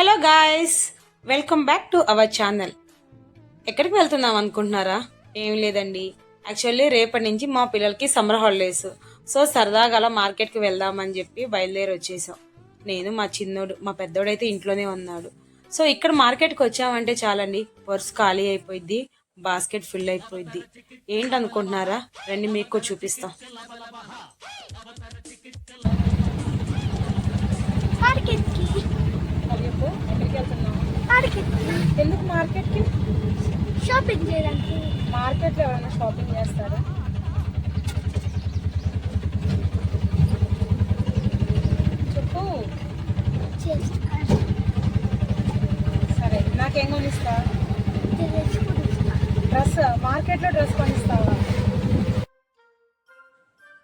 Hello guys welcome back to our channel ఎక్కడికి వెళ్తున్నాం అనుకుంటున్నారా? ఏం లేదండి. యాక్చువల్లీ రేపటి నుంచి మా పిల్లలకి సమ్మర్ హాలిడేస్ సో సరదాగా అలా మార్కెట్కి వెళ్దామని చెప్పి బయలుదేరి వచ్చేసాం. నేను మా చిన్నోడు మా పెద్దోడైతే ఇంట్లోనే ఉన్నాడు. సో ఇక్కడ మార్కెట్కి వచ్చామంటే చాలండి. పర్స్ ఖాళీ అయిపోయింది బాస్కెట్ ఫిల్ అయిపోయింది ఏంటి అనుకుంటున్నారా రండి మీకు చూపిస్తాం మార్కెట్కి మార్కెట్కి ఎందుకు మార్కెట్కి? షాపింగ్ చేయడానికి. మార్కెట్లో ఎవరైనా షాపింగ్ చేస్తారా? చెప్పు. సరే నాకేం కొనిస్తా. డ్రెస్ మార్కెట్లో డ్రెస్ కొనిస్తావా?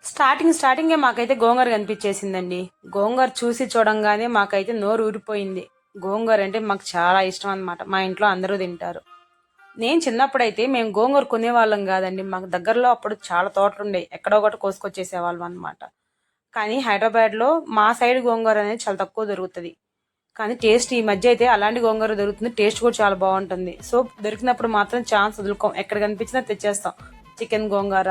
స్టార్టింగ్ స్టార్టింగే మాకైతే గోంగూర కనిపించేసిందండి. గోంగూర చూసి చూడంగానే మాకైతే నోరు ఊరిపోయింది. గోంగూర అంటే మాకు చాలా ఇష్టం అన్నమాట. మా ఇంట్లో అందరూ తింటారు. నేను చిన్నప్పుడైతే మేము గోంగూర కొనేవాళ్ళం కాదండి. మాకు దగ్గరలో అప్పుడు చాలా తోటలు ఉండేవి ఎక్కడో ఒకటి కోసుకొచ్చేసేవాళ్ళం అనమాట కానీ హైదరాబాద్లో మా సైడ్ గోంగూర అనేది చాలా తక్కువ దొరుకుతుంది. కానీ టేస్ట్ ఈ మధ్య అయితే అలాంటి గోంగూర దొరుకుతుంది. టేస్ట్ కూడా చాలా బాగుంటుంది. సో దొరికినప్పుడు మాత్రం ఛాన్స్ వదులుకోం ఎక్కడ కనిపించినా తెచ్చేస్తాం. చికెన్ గోంగూర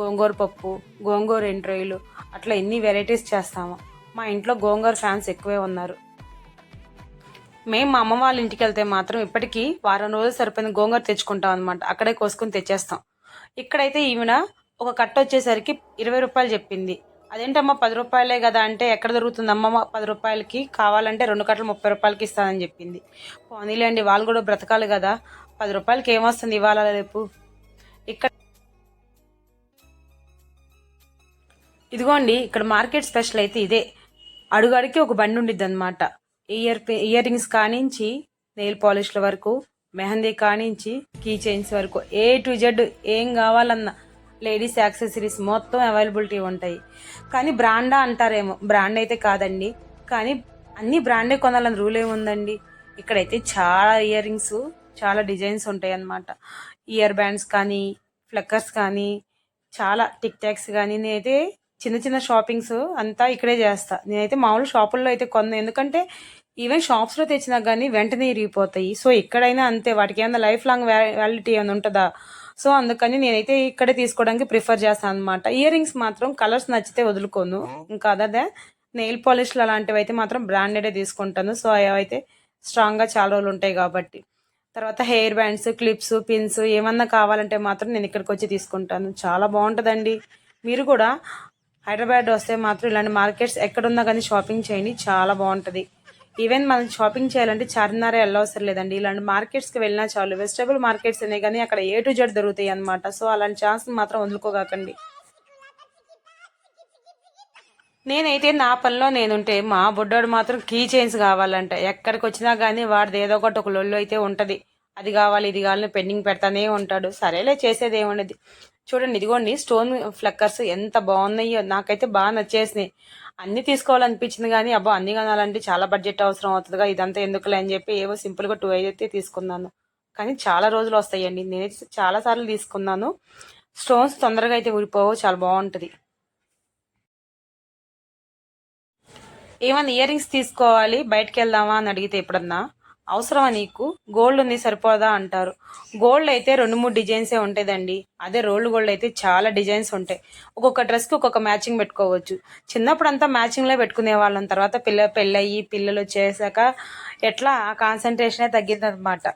గోంగూర పప్పు గోంగూర ఎంట్రోయిలు అట్లా ఎన్ని వెరైటీస్ చేస్తాము. మా ఇంట్లో గోంగూర ఫ్యాన్స్ ఎక్కువే ఉన్నారు. మేము మా అమ్మ వాళ్ళ ఇంటికి వెళ్తే మాత్రం ఇప్పటికీ వారం రోజులు సరిపోయిన గోంగూర తెచ్చుకుంటాం అనమాట అక్కడే కోసుకొని తెచ్చేస్తాం. ఇక్కడైతే ఈమెన ఒక కట్ట వచ్చేసరికి ఇరవై రూపాయలు చెప్పింది. అదేంటమ్మా పది రూపాయలే కదా అంటే ఎక్కడ దొరుకుతుంది అమ్మమ్మ పది రూపాయలకి? కావాలంటే రెండు కట్టలు ముప్పై రూపాయలకి ఇస్తానని చెప్పింది. పోనీలేండి వాళ్ళు కూడా బ్రతకాలి కదా. పది రూపాయలకి ఏమొస్తుంది ఇవాళ రేపు? ఇక్కడ ఇదిగోండి ఇక్కడ మార్కెట్ స్పెషల్ అయితే ఇదే. అడుగడికి ఒక బండి ఉండిద్ది అనమాట ఇయర్ ఇయర్ రింగ్స్ కానించి నెయిల్ పాలిష్ల వరకు మెహందీ కానించి కీ చైన్స్ వరకు ఏ టు జెడ్ ఏం కావాలన్నా లేడీస్ యాక్సెసరీస్ మొత్తం అవైలబిలిటీ ఉంటాయి. కానీ బ్రాండా అంటారేమో బ్రాండ్ అయితే కాదండి. కానీ అన్ని బ్రాండే కొనాలని రూల్ ఏముందండి? ఇక్కడైతే చాలా ఇయర్ రింగ్స్ చాలా డిజైన్స్ ఉంటాయి అన్నమాట ఇయర్ బ్యాండ్స్ కానీ ఫ్లక్కర్స్ కానీ చాలా టిక్ టాక్స్ కానీ నేనైతే చిన్న చిన్న షాపింగ్స్ అంతా ఇక్కడే చేస్తా. నేనైతే మామూలు షాపుల్లో అయితే కొన్న ఎందుకంటే ఈవెన్ షాప్స్లో తెచ్చినా కానీ వెంటనే ఇరిగిపోతాయి. సో ఇక్కడైనా అంతే వాటికి ఏమైనా లైఫ్ లాంగ్ వ్యాలిటీ ఏమైనా ఉంటుందా? సో అందుకని నేనైతే ఇక్కడే తీసుకోవడానికి ప్రిఫర్ చేస్తాను అనమాట ఇయర్ రింగ్స్ మాత్రం కలర్స్ నచ్చితే వదులుకోను. ఇంకా అదే నెయిల్ పాలిష్లు అలాంటివి అయితే మాత్రం బ్రాండెడే తీసుకుంటాను. సో అవి అయితే స్ట్రాంగ్గా చాలా రోజులు ఉంటాయి కాబట్టి. తర్వాత హెయిర్ బ్యాండ్స్ క్లిప్స్ పిన్స్ ఏమన్నా కావాలంటే మాత్రం నేను ఇక్కడికి వచ్చి తీసుకుంటాను. చాలా బాగుంటుందండి. మీరు కూడా హైదరాబాద్ వస్తే మాత్రం ఇలాంటి మార్కెట్స్ ఎక్కడున్నా కానీ షాపింగ్ చేయండి. చాలా బాగుంటుంది. ఈవెన్ మనం షాపింగ్ చేయాలంటే చార్మినారే వెళ్ళవసరం లేదండి. ఇలాంటి మార్కెట్స్కి వెళ్ళినా చాలు. వెజిటబుల్ మార్కెట్స్ అనే కానీ అక్కడ ఏ టు జెడ్ దొరుకుతాయి అనమాట సో అలాంటి ఛాన్స్ మాత్రం వదులుకోగాకండి. నేనైతే నా పనిలో నేనుంటే మా బుడ్డోడు మాత్రం కీ చైన్స్ కావాలంట. ఎక్కడికి వచ్చినా కానీ వాడిది ఏదో ఒకటి ఒక లొల్లు అయితే ఉంటుంది. అది కావాలి ఇది కావాలని పెండింగ్ పెడతానే ఉంటాడు. సరేలే చేసేది ఏముండదు. చూడండి ఇదిగోండి స్టోన్ ఫ్లక్కర్స్ ఎంత బాగున్నాయో నాకైతే బాగా నచ్చేసినాయి. అన్ని తీసుకోవాలనిపించింది కానీ అబ్బా అన్ని కొనాలంటే చాలా బడ్జెట్ అవసరం అవుతుందిగా ఇదంతా ఎందుకులే అని చెప్పి ఏవో సింపుల్గా టూ అయితే తీసుకున్నాను. కానీ చాలా రోజులు వస్తాయండి నేనైతే చాలా సార్లు తీసుకున్నాను. స్టోన్స్ తొందరగా అయితే ఊడిపోవు చాలా బాగుంటుంది. ఏమన్నా ఇయర్ రింగ్స్ తీసుకోవాలి బయటకు వెళ్దామా అని అడిగితే ఎప్పుడన్నా? అవసరమా నీకు? గోల్డ్ ఉంది సరిపోదా అంటారు. గోల్డ్ అయితే రెండు మూడు డిజైన్సే ఉంటుందండి. అదే రోల్డ్ గోల్డ్ అయితే చాలా డిజైన్స్ ఉంటాయి. ఒక్కొక్క డ్రెస్కి ఒక్కొక్క మ్యాచింగ్ పెట్టుకోవచ్చు. చిన్నప్పుడు అంతా మ్యాచింగ్లో పెట్టుకునే వాళ్ళం తర్వాత పిల్ల పెళ్ళయి పిల్లలు వచ్చేసాక ఎట్లా ఆ కాన్సన్ట్రేషనే తగ్గిందనమాట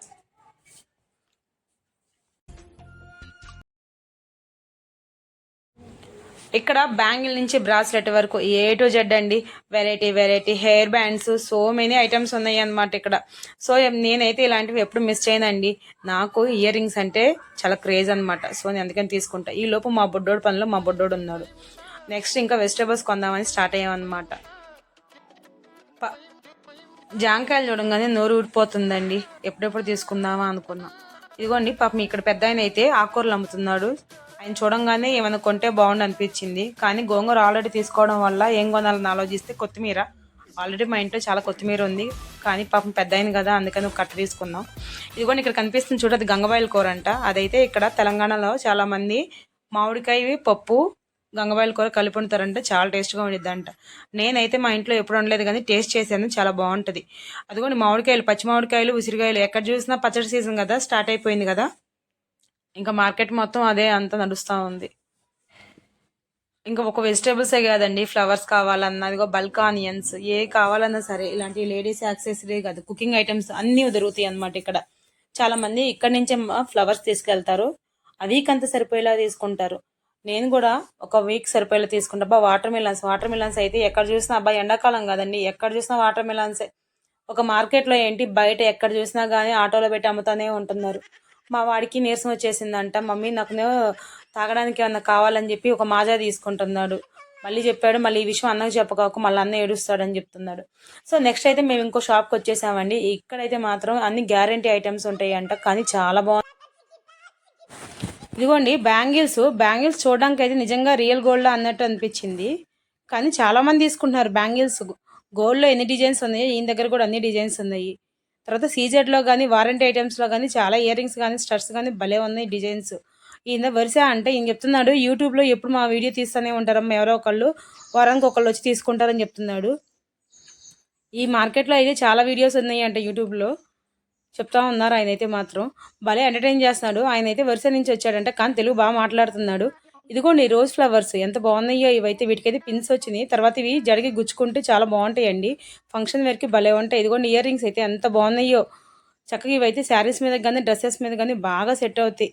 ఇక్కడ బ్యాంగిల్ నుంచి బ్రాస్లెట్ వరకు ఏ టు జెడ్ అండి. Variety variety hair bands so many items ఉన్నాయి అనమాట ఇక్కడ. సో నేనైతే ఇలాంటివి ఎప్పుడు మిస్ చేయనండి. నాకు ఇయర్ రింగ్స్ అంటే చాలా క్రేజ్ అనమాట సో నేను అందుకని తీసుకుంటా. ఈ లోపు మా బుడ్డోడు పనిలో మా బుడ్డోడు ఉన్నాడు. నెక్స్ట్ ఇంకా వెజిటేబుల్స్ కొందామని స్టార్ట్ అయ్యామన్నమాట ప- జాంకాయలు చూడంగానే నోరు ఊడిపోతుందండి ఎప్పుడెప్పుడు తీసుకుందామా అనుకున్నా. ఇదిగోండి పాపం ఇక్కడ పెద్ద ఆయన అయితే ఆకుకూరలు అమ్ముతున్నాడు. ఆయన చూడంగానే ఏమైనా కొంటే బాగుండు అనిపించింది. కానీ గోంగూర ఆల్రెడీ తీసుకోవడం వల్ల ఏం కొనాలని ఆలోచిస్తే కొత్తిమీర. ఆల్రెడీ మా ఇంట్లో చాలా కొత్తిమీర ఉంది. కానీ పాపం పెద్ద అయింది కదా అందుకని కట్ట తీసుకుందాం ఇదిగోండి ఇక్కడ కనిపిస్తుంది చూడదు గంగవాయిల గంగబాయిల కూర అంట. అదైతే ఇక్కడ తెలంగాణలో చాలామంది మామిడికాయ పప్పు గంగబాయిల కూర కలిపి వండుతారంటే. చాలా టేస్ట్గా ఉండిద్దంట. నేనైతే మా ఇంట్లో ఎప్పుడు వండలేదు కానీ టేస్ట్ చేశాను. చాలా బాగుంటుంది. అదిగోండి మామిడికాయలు పచ్చి మామిడికాయలు ఉసిరికాయలు. ఎక్కడ చూసినా పచ్చడి సీజన్ కదా స్టార్ట్ అయిపోయింది కదా. ఇంకా మార్కెట్ మొత్తం అదే అంత నడుస్తూ ఉంది. ఇంకా ఒక వెజిటేబుల్సే కాదండి ఫ్లవర్స్ కావాలన్నా అదిగో బల్క్ ఆనియన్స్ ఏ కావాలన్నా సరే ఇలాంటి లేడీస్ యాక్సెసరీ కాదు కుకింగ్ ఐటమ్స్ అన్నీ దొరుకుతాయి అన్నమాట ఇక్కడ. చాలా మంది ఇక్కడ నుంచే ఫ్లవర్స్ తీసుకెళ్తారు ఆ వీక్ అంతా సరిపోయేలా తీసుకుంటారు. నేను కూడా ఒక వీక్ సరిపోయేలా తీసుకుంటా. అబ్బా వాటర్ మిలన్స్ వాటర్ మిలన్స్ అయితే ఎక్కడ చూసినా అబ్బా ఎండాకాలం కదండి ఎక్కడ చూసినా వాటర్ మిలన్సే. ఒక మార్కెట్లో ఏంటి బయట ఎక్కడ చూసినా కానీ ఆటోలో పెట్టి అమ్ముతానే ఉంటున్నారు. మా వాడికి నీరసం వచ్చేసిందంట. మమ్మీ నాకు తాగడానికి ఏమన్నా కావాలని చెప్పి ఒక మాజా తీసుకుంటున్నాడు. మళ్ళీ చెప్పాడు మళ్ళీ ఈ విషయం అన్నకు చెప్పకాకు మళ్ళీ అన్న ఏడుస్తాడని చెప్తున్నాడు. సో నెక్స్ట్ అయితే మేము ఇంకో షాప్కి వచ్చేసామండి. ఇక్కడైతే మాత్రం అన్ని గ్యారంటీ ఐటమ్స్ ఉంటాయి అంట కానీ చాలా బాగుంది ఇదిగోండి బ్యాంగిల్స్. బ్యాంగిల్స్ చూడడానికి అయితే నిజంగా రియల్ గోల్డ్ అన్నట్టు అనిపించింది. కానీ చాలామంది తీసుకుంటున్నారు బ్యాంగిల్స్. గోల్డ్లో ఎన్ని డిజైన్స్ ఉన్నాయి? ఈయన దగ్గర కూడా అన్ని డిజైన్స్ ఉన్నాయి. తర్వాత సీజెడ్లో కానీ వారంటీ ఐటమ్స్లో కానీ చాలా ఇయర్ రింగ్స్ కానీ స్టర్స్ కానీ భలే ఉన్నాయి డిజైన్స్ ఈయన వరుస అంటే ఈయన చెప్తున్నాడు యూట్యూబ్లో ఎప్పుడు మా వీడియో తీస్తూనే ఉంటారమ్మా ఎవరో ఒకళ్ళు వారానికి ఒకళ్ళు వచ్చి తీసుకుంటారని చెప్తున్నాడు. ఈ మార్కెట్లో అయితే చాలా వీడియోస్ ఉన్నాయి అంటే యూట్యూబ్లో చెప్తా ఉన్నారు ఆయన అయితే మాత్రం. భలే ఎంటర్టైన్ చేస్తున్నాడు. ఆయన అయితే వరుస నుంచి వచ్చాడంట కానీ తెలుగు బాగా మాట్లాడుతున్నాడు. ఇదిగోండి రోజ్ ఫ్లవర్స్ ఎంత బాగున్నాయో ఇవైతే వీటికైతే పిన్స్ వచ్చినాయి. తర్వాత ఇవి జడిగి గుచ్చుకుంటే చాలా బాగుంటాయండి. ఫంక్షన్ వేర్కి భలే ఉంటాయి. ఇదిగోండి ఇయర్ రింగ్స్ అయితే ఎంత బాగున్నాయో. చక్కగా ఇవైతే శారీస్ మీద కానీ డ్రెస్సెస్ మీద కానీ బాగా సెట్ అవుతాయి.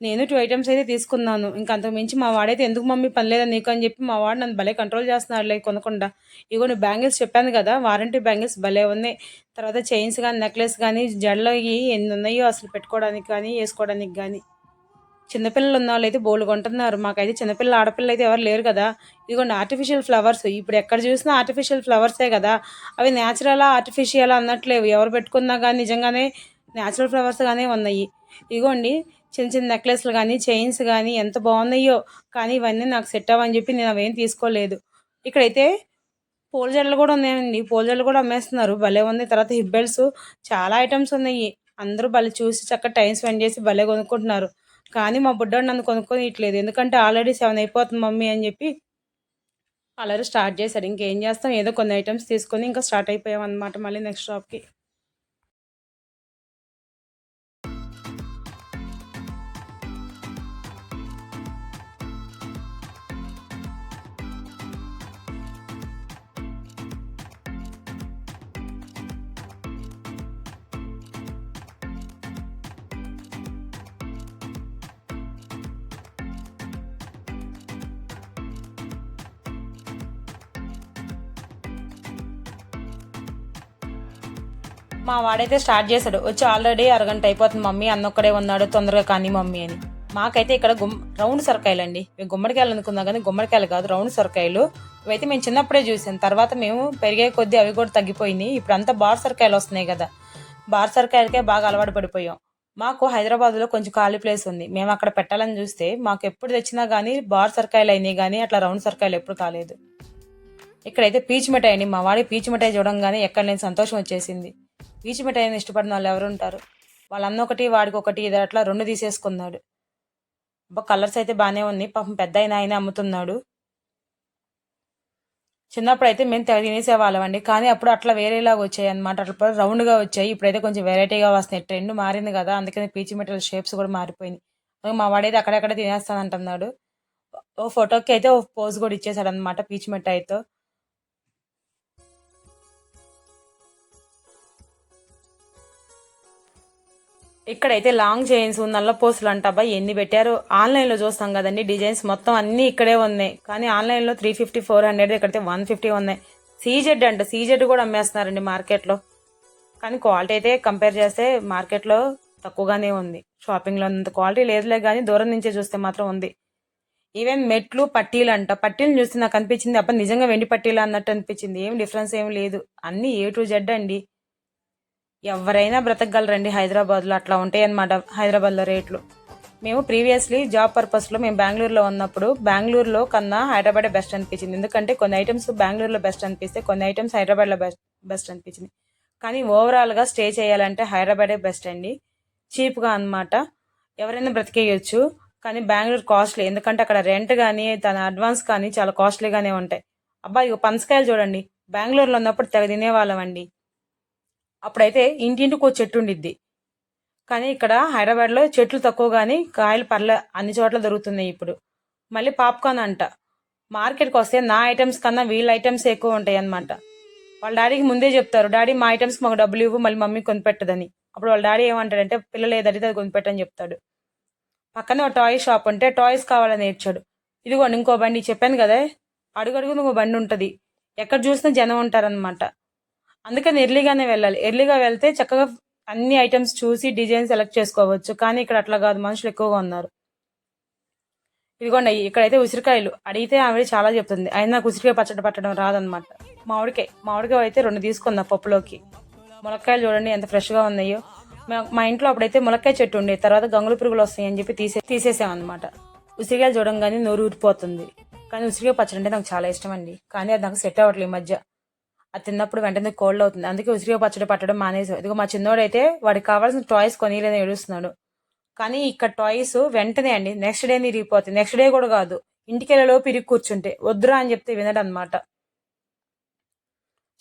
నేను టూ ఐటమ్స్ అయితే తీసుకున్నాను. ఇంకా అంతకు మించి మా వాడైతే ఎందుకు మమ్మీ పని లేదా నీకు అని చెప్పి మా వాడు నన్ను భలే కంట్రోల్ చేస్తున్నారు లైక్ కొనకుండా. ఇగో నువ్వు బ్యాంగిల్స్ చెప్పాను కదా వారంటీ బ్యాంగిల్స్ భలే ఉన్నాయి. తర్వాత చైన్స్ కానీ నెక్లెస్ కానీ జడలో ఎన్ని ఉన్నాయో అసలు పెట్టుకోవడానికి కానీ వేసుకోవడానికి కానీ చిన్నపిల్లలు ఉన్న వాళ్ళు అయితే బోలు కొంటున్నారు. మాకైతే చిన్నపిల్లలు ఆడపిల్లలు అయితే ఎవరు లేరు కదా. ఇదిగోండి ఆర్టిఫిషియల్ ఫ్లవర్స్ ఇప్పుడు ఎక్కడ చూసినా ఆర్టిఫిషియల్ ఫ్లవర్సే కదా. అవి న్యాచురలా ఆర్టిఫిషియల్ అన్నట్లేవు ఎవరు పెట్టుకున్నా కానీ నిజంగానే న్యాచురల్ ఫ్లవర్స్ కానీ ఉన్నాయి. ఇదిగోండి చిన్న చిన్న నెక్లెస్లు కానీ చైన్స్ కానీ ఎంత బాగున్నాయో. కానీ ఇవన్నీ నాకు సెట్ అవ్వని చెప్పి నేను అవేం తీసుకోలేదు. ఇక్కడైతే పూల జడలు కూడా ఉన్నాయండి. పూల జడలు కూడా అమ్మేస్తున్నారు. భలే ఉంది. తర్వాత హిబ్బెల్స్ చాలా ఐటమ్స్ ఉన్నాయి. అందరూ భలే చూసి చక్కగా టైం స్పెండ్ చేసి భలే కొనుక్కుంటున్నారు. కానీ మా బుడ్డోడు నన్ను కొనుక్కొని ఇట్లేదు ఎందుకంటే ఆల్రెడీ సెవెన్ అయిపోతుంది మమ్మీ అని చెప్పి కలర్ స్టార్ట్ చేశాడు. ఇంకేం చేస్తాం? ఏదో కొన్ని ఐటమ్స్ తీసుకొని ఇంకా స్టార్ట్ అయిపోయాం అనమాట మళ్ళీ నెక్స్ట్ షాప్కి మా వాడైతే స్టార్ట్ చేశాడు. వచ్చి ఆల్రెడీ అరగంట అయిపోతుంది మమ్మీ అన్నొక్కడే ఉన్నాడు తొందరగా కానీ మమ్మీ అని. మాకైతే ఇక్కడ గుమ్ రౌండ్ సొరకాయలు అండి మేము గుమ్మడికాయలు అనుకున్నాం కానీ గుమ్మడికాయలు కాదు రౌండ్ సొరకాయలు. ఇవైతే మేము చిన్నప్పుడే చూసాం. తర్వాత మేము పెరిగే కొద్దీ అవి కూడా తగ్గిపోయినాయి. ఇప్పుడు అంతా బార్ సొరకాయలు వస్తున్నాయి కదా. బార్ సొరకాయలకే బాగా అలవాటు పడిపోయాం. మాకు హైదరాబాద్లో కొంచెం ఖాళీ ప్లేస్ ఉంది. మేము అక్కడ పెట్టాలని చూస్తే మాకు ఎప్పుడు తెచ్చినా కానీ బార్ సొరకాయలు అయినాయి కానీ అట్లా రౌండ్ సొరకాయలు ఎప్పుడు కాలేదు. ఇక్కడైతే పీచు మిఠాయి అండి. మా వాడి పీచు మిఠాయి చూడంగానే ఎక్కడ నేను సంతోషం వచ్చేసింది. పీచు మిఠాయిని ఇష్టపడిన వాళ్ళు ఎవరు ఉంటారు? ఒకటి వాడికి ఒకటి ఇది అట్లా రెండు తీసేసుకున్నాడు. అబ్బా కలర్స్ అయితే బాగానే ఉన్నాయి. పాపం పెద్ద అయిన ఆయన అమ్ముతున్నాడు. చిన్నప్పుడు అయితే మేము తెగ తినేసేవాళ్ళం అండి. కానీ అప్పుడు అట్లా వేరేలాగా వచ్చాయి అనమాట అట్లా రౌండ్గా వచ్చాయి. ఇప్పుడైతే కొంచెం వెరైటీగా వస్తున్నాయి. ట్రెండ్ మారింది కదా. అందుకని పీచి మిఠాయిల షేప్స్ కూడా మారిపోయినాయి. మా వాడైతే అక్కడక్కడ తినేస్తానంటున్నాడు. ఓ ఫోటోకి అయితే ఓ పోజ్ కూడా ఇచ్చేసాడు అనమాట పీచు మిఠాయితో ఇక్కడైతే లాంగ్ చైన్స్ నల్ల పోస్టులు అంటాబా ఎన్ని పెట్టారు? ఆన్లైన్లో చూస్తాం కదండి డిజైన్స్ మొత్తం అన్నీ ఇక్కడే ఉన్నాయి. కానీ ఆన్లైన్లో త్రీ ఫిఫ్టీ ఫోర్ హండ్రెడ్ ఇక్కడైతే వన్ ఫిఫ్టీ ఉన్నాయి. సీజెడ్ అంట సీజెడ్ కూడా అమ్మేస్తున్నారండి మార్కెట్లో. కానీ క్వాలిటీ అయితే కంపేర్ చేస్తే మార్కెట్లో తక్కువగానే ఉంది. షాపింగ్లో అంత క్వాలిటీ లేదులే కానీ దూరం నుంచే చూస్తే మాత్రం ఉంది. ఈవెన్ మెట్లు పట్టీలు అంట. పట్టీలు చూస్తే నాకు అనిపించింది అబ్బా నిజంగా వెండి పట్టీలు అన్నట్టు అనిపించింది. ఏం డిఫరెన్స్ ఏం లేదు. అన్నీ ఏ టు జెడ్ అండి. ఎవరైనా బ్రతకగలరండి హైదరాబాద్లో. అట్లా ఉంటాయి అన్నమాట హైదరాబాద్లో రేట్లు. మేము ప్రీవియస్లీ జాబ్ పర్పస్లో మేము బెంగళూరులో ఉన్నప్పుడు బెంగళూరులో కన్నా హైదరాబాదే బెస్ట్ అనిపించింది. ఎందుకంటే కొన్ని ఐటమ్స్ బెంగళూరులో బెస్ట్ అనిపిస్తే కొన్ని ఐటమ్స్ హైదరాబాద్లో బెస్ట్ బెస్ట్ అనిపించింది. కానీ ఓవరాల్గా స్టే చేయాలంటే హైదరాబాదే బెస్ట్ అండి. చీప్గా అన్నమాట. ఎవరైనా బ్రతికేయచ్చు కానీ బెంగళూరు కాస్ట్లీ. ఎందుకంటే అక్కడ రెంట్ కానీ తన అడ్వాన్స్ కానీ చాలా కాస్ట్లీగానే ఉంటాయి. అబ్బాయి ఇక పనసకాయలు చూడండి. బెంగళూరులో ఉన్నప్పుడు తెగ తినేవాళ్ళం అండి అప్పుడైతే ఇంటింటికి ఒక చెట్టు ఉండిద్ది కానీ ఇక్కడ హైదరాబాద్లో చెట్లు తక్కువ కానీ కాయలు పర్లే అన్ని చోట్ల దొరుకుతున్నాయి ఇప్పుడు. మళ్ళీ పాప్కార్న్ అంట. మార్కెట్కి వస్తే నా ఐటమ్స్ కన్నా వీళ్ళ ఐటమ్స్ ఎక్కువ ఉంటాయి అనమాట వాళ్ళ డాడీకి ముందే చెప్తారు డాడీ మా ఐటమ్స్ మాకు డబ్బులు ఇవ్వు మళ్ళీ మమ్మీ కొనిపెట్టదని. అప్పుడు వాళ్ళ డాడీ ఏమంటాడంటే పిల్లలు ఏదడితే అది కొనిపెట్టని చెప్తాడు. పక్కనే ఒక టాయ్ షాప్ ఉంటే టాయ్స్ కావాలని నేర్చాడు. ఇదిగోండి ఇంకో బండి చెప్పాను కదా అడుగడుగున ఇంకో బండి ఉంటుంది. ఎక్కడ చూసినా జనం ఉంటారనమాట అందుకని ఎర్లీగానే వెళ్ళాలి. ఎర్లీగా వెళ్తే చక్కగా అన్ని ఐటమ్స్ చూసి డిజైన్ సెలెక్ట్ చేసుకోవచ్చు. కానీ ఇక్కడ అట్లా కాదు. మనుషులు ఎక్కువగా ఉన్నారు. ఇదిగోండి ఇక్కడైతే ఉసిరికాయలు. అడిగితే ఆవిడ చాలా చెప్తుంది. అయినా నాకు ఉసిరికాయ పచ్చడి పట్టడం రాదనమాట మామిడికాయ మామిడికాయ అయితే రెండు తీసుకుందాం పప్పులోకి. ములక్కాయలు చూడండి ఎంత ఫ్రెష్గా ఉన్నాయో. మా- మా ఇంట్లో అప్పుడైతే ములక్కాయ చెట్టు ఉండే. తర్వాత గంగుల పురుగులు వస్తాయని చెప్పి తీసే తీసేసామన్నమాట. ఉసిరికాయలు చూడంగానే నోరు ఊరిపోతుంది. కానీ ఉసిరికాయ పచ్చడి అంటే నాకు చాలా ఇష్టం అండి. కానీ అది నాకు సెట్ అవ్వట్లేదు ఈ మధ్య. అది తిన్నప్పుడు వెంటనే కోల్డ్ అవుతుంది. అందుకే ఉసిరిగా పచ్చడి పట్టడం మానేసాం ఇదిగో మా చిన్నోడైతే వాడికి కావాల్సిన టాయ్స్ కొనియలేదని ఏడుస్తున్నాడు. కానీ ఇక్కడ టాయ్స్ వెంటనే అండి నెక్స్ట్ డే నిరిగిపోతాయి నెక్స్ట్ డే కూడా కాదు. ఇంటికి పిరిగి కూర్చుంటే వద్దురా అని చెప్తే వినడు అనమాట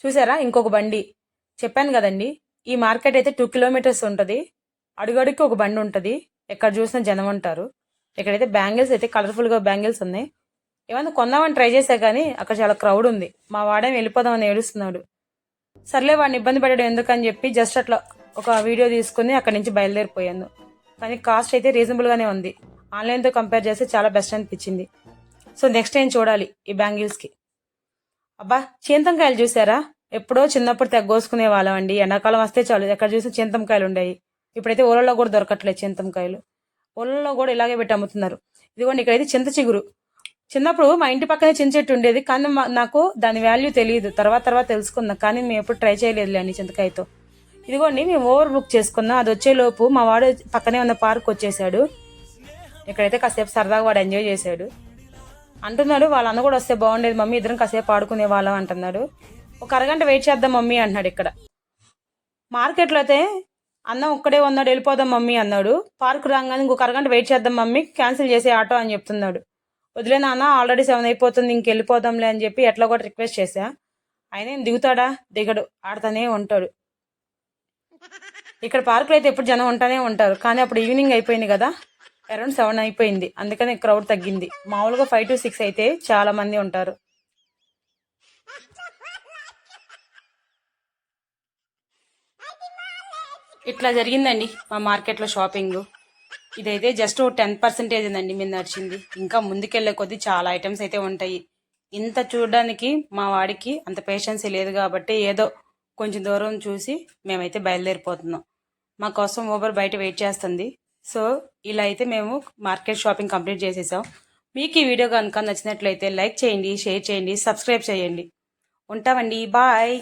చూసారా? ఇంకొక బండి. చెప్పాను కదండి ఈ మార్కెట్ అయితే టూ కిలోమీటర్స్ ఉంటుంది. అడుగడుగుకి ఒక బండి ఉంటుంది. ఎక్కడ చూసినా జనం ఉంటారు. ఇక్కడైతే బ్యాంగిల్స్ అయితే కలర్ఫుల్గా బ్యాంగిల్స్ ఉన్నాయి. ఏమన్నా కొందామని ట్రై చేశా కానీ అక్కడ చాలా క్రౌడ్ ఉంది. మా వాడేం వెళ్ళిపోదామని ఏడుస్తున్నాడు. సర్లే వాడిని ఇబ్బంది పెట్టడం ఎందుకని చెప్పి జస్ట్ అట్లా ఒక వీడియో తీసుకుని అక్కడి నుంచి బయలుదేరిపోయాను. కానీ కాస్ట్ అయితే రీజనబుల్గానే ఉంది. ఆన్లైన్తో కంపేర్ చేస్తే చాలా బెస్ట్ అనిపించింది. సో నెక్స్ట్ టైం చూడాలి ఈ బ్యాంగిల్స్కి అబ్బా చింతంకాయలు చూసారా ఎప్పుడో చిన్నప్పుడు తెగ్గోసుకునే వాళ్ళం అండి. ఎండాకాలం వస్తే చాలు. ఎక్కడ చూసి చింతంకాయలు ఉండేవి. ఇప్పుడైతే ఊళ్ళలో కూడా దొరకట్లేదు చింతంకాయలు ఊళ్ళలో కూడా ఇలాగే పెట్టి అమ్ముతున్నారు. ఇదిగోండి ఇక్కడైతే చింత చిగురు. చిన్నప్పుడు మా ఇంటి పక్కనే చింత చెట్టు ఉండేది కానీ మా- నాకు దాని వాల్యూ తెలియదు తర్వాత తర్వాత తెలుసుకున్నా కానీ మేము ఎప్పుడు ట్రై చేయలేదులేండి చింతకాయతో. ఇదిగోండి మేము ఓవర్ బుక్ చేసుకున్నాం. అది వచ్చేలోపు మా వాడు పక్కనే ఉన్న పార్క్ వచ్చేసాడు. ఇక్కడైతే కాసేపు సరదాగా వాడు ఎంజాయ్ చేశాడు. అంటున్నాడు వాళ్ళ అన్న కూడా వస్తే బాగుండేది. మమ్మీ ఇద్దరం కాసేపు ఆడుకునే వాళ్ళం అంటున్నాడు. ఒక అరగంట వెయిట్ చేద్దాం మమ్మీ అంటున్నాడు ఇక్కడ. మార్కెట్లో అయితే అన్నం ఒక్కడే ఉన్నాడు వెళ్ళిపోదాం మమ్మీ అన్నాడు. పార్క్ రాగానే ఇంకొక అరగంట వెయిట్ చేద్దాం మమ్మీ క్యాన్సిల్ చేసే ఆటో అని చెప్తున్నాడు. వదిలే నాన్న ఆల్రెడీ సెవెన్ అయిపోతుంది ఇంకెళ్ళిపోదాంలే అని చెప్పి ఎట్లా కూడా రిక్వెస్ట్ చేశా. ఆయన ఏం దిగుతాడా? దిగడు. ఆడుతూనే ఉంటాడు. ఇక్కడ పార్కులో అయితే ఎప్పుడు జనం ఉంటానే ఉంటారు. కానీ అప్పుడు ఈవినింగ్ అయిపోయింది కదా. అరౌండ్ సెవెన్ అయిపోయింది. అందుకని క్రౌడ్ తగ్గింది. మామూలుగా ఫైవ్ టు సిక్స్ అయితే చాలా మంది ఉంటారు. ఇట్లా జరిగిందండి మా మార్కెట్లో షాపింగ్ ఇదైతే జస్ట్ టెన్ పర్సెంటేజ్ అండి మీరు నడిచింది. ఇంకా ముందుకెళ్ళే కొద్దీ చాలా ఐటమ్స్ అయితే ఉంటాయి. ఇంత చూడడానికి మా వాడికి అంత పేషెన్స్ లేదు కాబట్టి ఏదో కొంచెం దూరం చూసి మేమైతే బయలుదేరిపోతున్నాం. మా కోసం ఊబర్ బయట వెయిట్ చేస్తుంది. సో ఇలా అయితే మేము మార్కెట్ షాపింగ్ కంప్లీట్ చేసేసాం. మీకు ఈ వీడియో కనుక నచ్చినట్లయితే లైక్ చేయండి షేర్ చేయండి సబ్స్క్రైబ్ చేయండి. ఉంటామండి బాయ్.